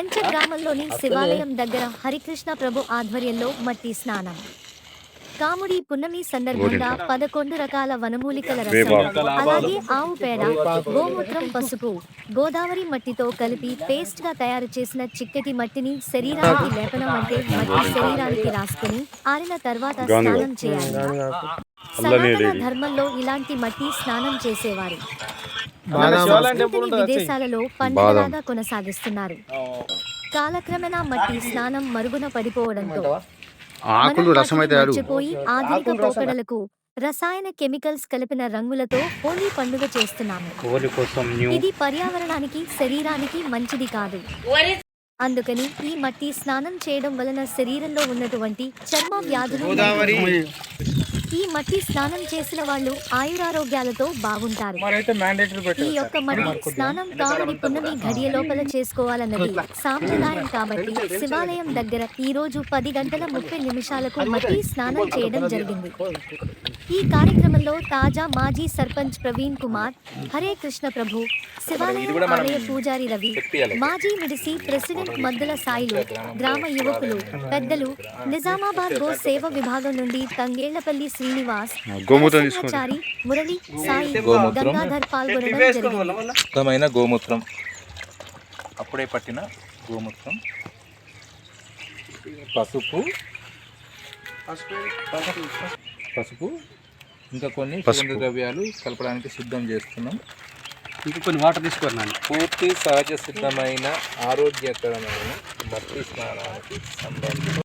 ఎంచ గ్రామంలోని శివాలయం దగ్గర హరికృష్ణ ప్రభు ఆధ్వర్యంలో మట్టి స్నానం. కాముడి పున్నమి సందర్భంగా పదకొండు రకాల వనమూలికల రసం అలాగే ఆవు పేడ గోమూత్రం పసుపు గోదావరి మట్టితో కలిపి పేస్ట్గా తయారు చేసిన చిక్కటి మట్టిని శరీరానికి లేపనం అంటే మట్టి శరీరానికి రాసుకుని ఆరిన తర్వాత స్నానం చేయాలి. సనాతన ధర్మంలో ఇలాంటి మట్టి స్నానం చేసేవారు. విదేశాలలో పండుగలాగా కొనసాగిస్తున్నారు. కాలక్రమేణా మట్టి స్నానం మరుగున పడిపోవడంతో ఆకులు మర్చిపోయి ఆధునిక పోకడలకు రసాయన కెమికల్స్ కలిపిన రంగులతో హోలీ పండుగ చేస్తున్నాము. ఇది పర్యావరణానికి శరీరానికి మంచిది కాదు. అందుకని ఈ మట్టి స్నానం చేయడం వలన శరీరంలో ఉన్నటువంటి చర్మ వ్యాధులు ఈ మట్టి స్నానం చేసిన వాళ్ళు ఆయురారోగ్యాలతో బాగుంటారు. ఈ యొక్క మట్టి స్నానం కాముడి పున్నమి ఘడియ లోపల చేసుకోవాలన్నది సాంప్రదాయం కాబట్టి శివాలయం దగ్గర ఈ రోజు పది గంటల ముప్పై నిమిషాలకు మట్టి స్నానం చేయడం జరిగింది. ఈ కార్యక్రమంలో తాజా మాజీ సర్పంచ్ ప్రవీణ్ కుమార్ హరే కృష్ణ ప్రభు శివాలయం ఆలయ పూజారి రవి మాజీ మిడిసి ప్రెసిడెంట్ మద్దుల సాయిలు గ్రామ యువకులు పెద్దలు నిజామాబాద్ గో సేవ విభాగం నుండి తంగేళ్ళపల్లి శ్రీనివాస్ గోమూత్రం మురళి సాయి. గంగాధర్ పాల్గొనడం గోమూత్రం. అప్పుడే పట్టిన గోమూత్రం. పసుపు పసుపు. ఇంకా కొన్ని సుగంధ ద్రవ్యాలు కలపడానికి సిద్ధం చేస్తున్నాం. ఇంకా కొన్ని వాటర్ తీసుకోరు నాన్న పూర్తి సహజ సిద్ధమైన ఆరోగ్యకరమైన మట్టి స్నానానికి సంబంధించి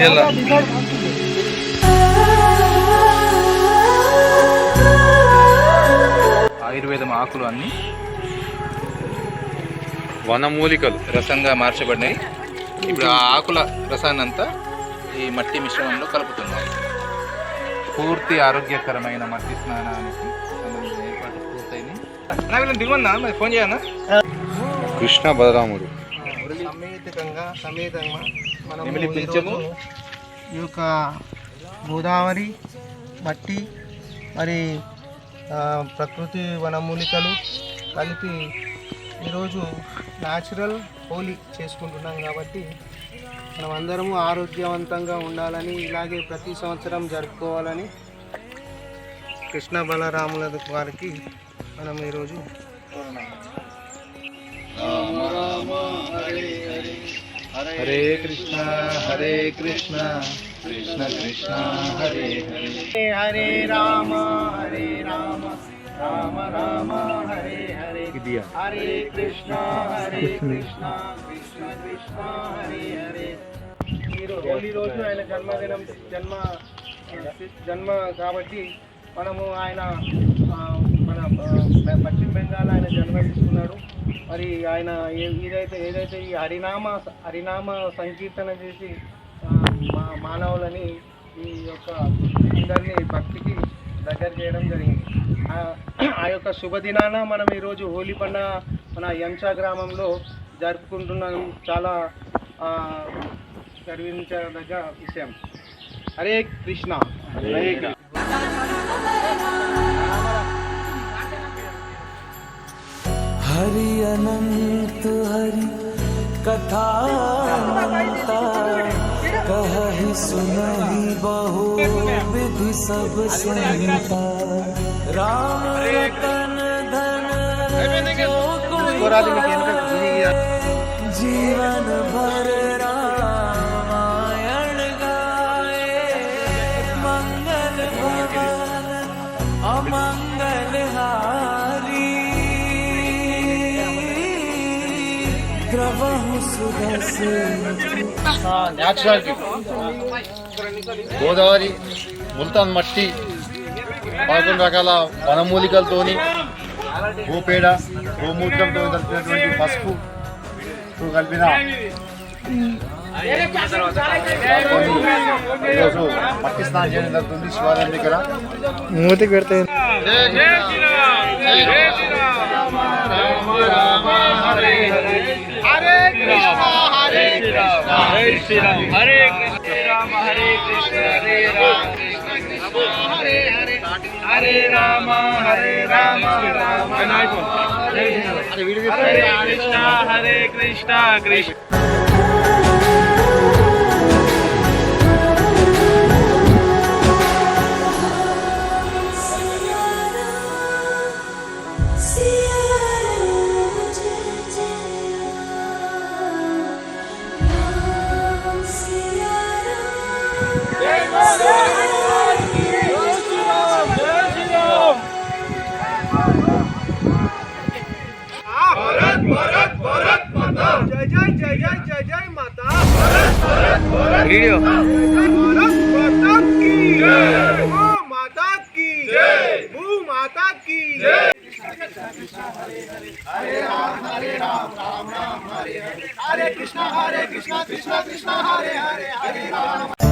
ఇలా ఆయుర్వేదం ఆకులు అన్నీ వనమూలికలు. రసంగా మార్చబడినాయి ఇప్పుడు ఆ ఆకుల రసాన్ని అంతా ఈ మట్టి మిశ్రమంలో కలుపుతున్నాం. పూర్తి ఆరోగ్యకరమైన మట్టి స్నానానికి సంబంధించిన మరి ఫోన్ కృష్ణ బలరాముడు. సమేతంగా సమేతంగా మనం. ఈ యొక్క గోదావరి మట్టి మరి ప్రకృతి వనమూలికలు కలిపి ఈరోజు న్యాచురల్ హోలీ చేసుకుంటున్నాం కాబట్టి మనం అందరము ఆరోగ్యవంతంగా ఉండాలని ఇలాగే ప్రతి సంవత్సరం జరుపుకోవాలని కృష్ణ బలరాముల వారికి మనం ఈరోజు హరే కృష్ణ హరే కృష్ణ కృష్ణ కృష్ణ హరే హరే. హరే రామ హరే రామ. రామ రామ హరే హరే హరే కృష్ణ హరే కృష్ణ కృష్ణ కృష్ణ హరే హరే హోలీ రోజు ఆయన జన్మదినం జన్మ జన్మ కాబట్టి మనము ఆయన మన పశ్చిమ బెంగాల్ ఆయన జన్మ తీసుకున్నాడు మరి ఆయన ఏ- ఏదైతే ఏదైతే ఈ హరినామ హరినామ సంకీర్తన చేసి మా మానవులని ఈ యొక్క అందరినీ భక్తికి దగ్గర చేయడం జరిగింది. ఆ యొక్క శుభదినాన మనం ఈరోజు హోలీ పండుగ మన ఎంచా గ్రామంలో జరుపుకుంటున్నాం. చాలా గర్వించదగ్గ విషయం. హరే కృష్ణ. హరి అనంత హరి కథా कथा ही सुनहि बहु विधि सब संहिता राम रतन धन जो कोई जीवन भर న్యాచురాలిటీ గోదావరి ముల్తాన్ మట్టి పదకొండు రకాల వనమూలికలతోని గోపేడ గోమూత్రంతో కలిపినటువంటి పసుపు కలిపిన ఈరోజు మట్టి స్నానం చేయడం జరుగుతుంది శివాలయం దగ్గర మూతికి పెడితే హరే రామ హరే రామ హరే కృష్ణ హరే కృష్ణ హరే శ్రీరామ్ హరే శ్రీరామ హరే కృష్ణ హరే రామ హరే హరే హరే రామ హరే రామ రామ హరే కృష్ణ హరే కృష్ణ కృష్ణ वीडियो। माता की भू माता की हरे राम। हरे राम राम राम। हरे हरे हरे कृष्णा हरे कृष्णा कृष्णा कृष्णा हरे हरे हरे राम।